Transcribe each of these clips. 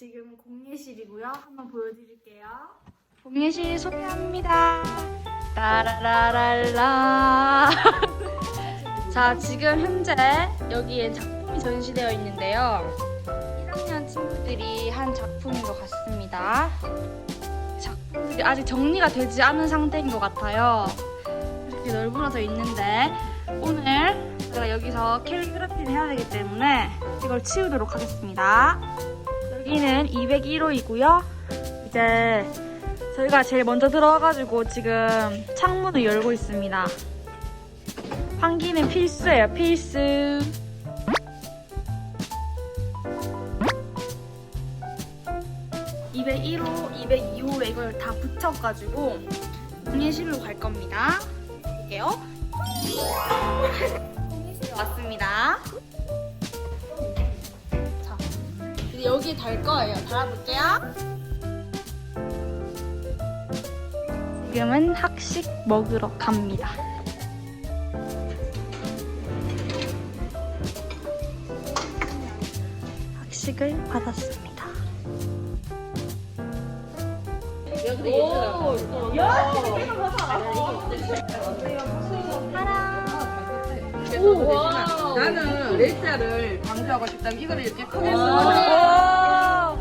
지금 공예실이고요. 한번 보여드릴게요. 공예실 소개합니다. 따라라랄라. 자, 지금 현재 여기에 작품이 전시되어 있는데요. 1학년 친구들이 한 작품인 것 같습니다. 작품들이 아직 정리가 되지 않은 상태인 것 같아요. 이렇게 널브러져 있는데 오늘 제가 여기서 캘리그라피를 해야 되기 때문에 이걸 치우도록 하겠습니다. 여기는 201호이고요. 이제 저희가 제일 먼저 들어와가지고 지금 창문을 열고 있습니다. 환기는 필수예요, 필수. (201호) (202호에) 이걸 다 붙여가지고 공예실로 갈 겁니다 볼게요 공예실 왔습니다 자 이제 여기에 달 거예요. 달아볼게요. 지금은 학식 먹으러 갑니다. 학식을 받았습니다. 나는 레이자를 강조하고 싶다면 이거를 이렇게 크게 쓰고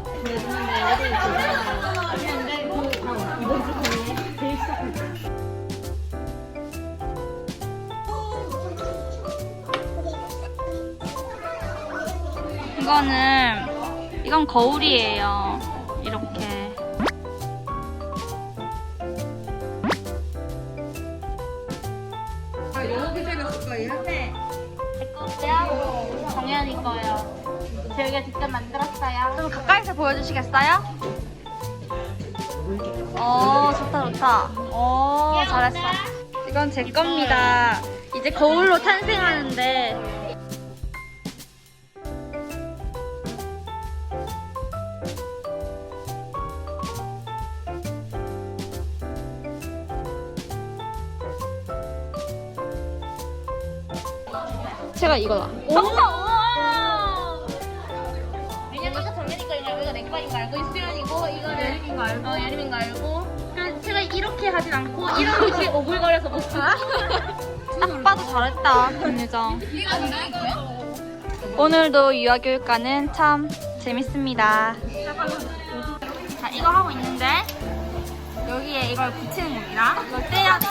이거는 이건 거울이에요. 이렇게. 아, 영어 기재를 쓸 거예요? 네. 제 거고요. 정연이 거예요. 저희가 직접 만들었어요. 좀 가까이서 보여주시겠어요? 어, 좋다, 좋다. 어, 잘했어. 이건 제 겁니다. 이제 거울로 탄생하는데. 제가 이거다. 정답! 거 알고 수연이고 이거는 예림인 거 알고 어, 예림인 거 알고 그래서 제가 이렇게 하진 않고 이런 식의 오글거려서 못 써. 딱 봐도 잘했다 김유정. 오늘도 유아교육과는 참 재밌습니다. 자 이거 하고 있는데 여기에 이걸 붙이는 겁니다. 이걸 떼야 돼.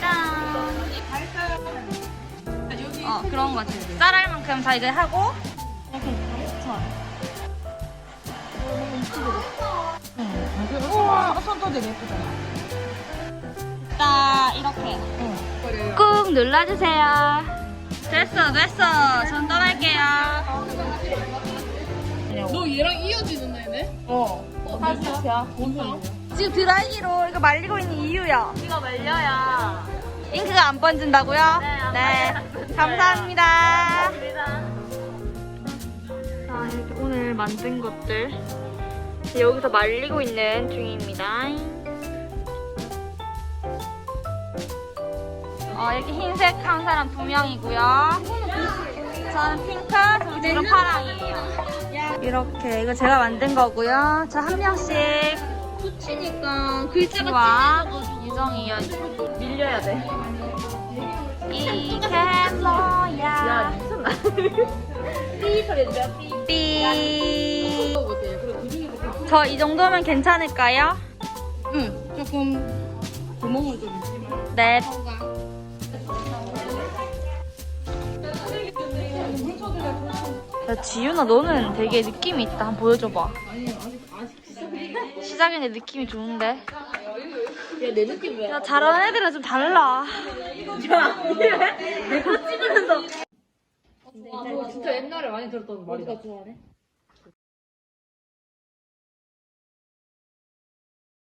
짠. 어 그런 거지. 쌀알 만큼 다 이제 하고 우와, 손도 되게 예쁘잖아. 딱 이렇게. 꾹 눌러주세요. 됐어 됐어. 전 떠날게요. 너 얘랑 이어지는 애네? 어. 지금 드라이기로 이거 말리고 있는 이유요. 이거 말려야. 잉크가 안 번진다고요? 네, 안 감사합니다. 자, 이렇게 오늘 만든 것들 여기서 말리고 있는 중입니다. 어, 이렇게 흰색 한 사람 두 명이고요. 저는 핑크, 저는 파랑이에요. 이렇게 이거 제가 만든 거고요. 자, 한 명씩 붙이니까 글자가. 유정이요. 밀려야 돼. 이게 뭐야? 미쳤나? 삐 소리 해줘요, 삐. 삐. 먹어보세요. 그리고 그 중에서 좀, 저이 정도면 괜찮을까요? 응, 조금 구멍을 좀 있지만. 네. 야, 지윤아, 너는 되게 느낌이 있다. 한번 보여줘봐. 아니, 아직, 아직 시작인데 느낌이 좋은데? 야, 내 느낌 왜? 야, 잘하는 애들은 좀 달라. 내가 찍으면서. 아, 너 진짜 옛날에 많이 들었던 말이다. 어디가 좋아하네?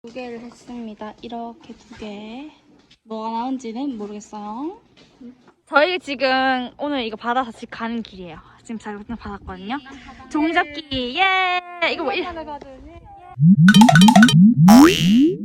두 개를 했습니다. 이렇게 두 개. 뭐가 나온지는 모르겠어요. 저희 지금 오늘 이거 받아서 집 가는 길이에요. 지금 자격증 받았거든요. 종이접기, 예! 이거 뭐, 이-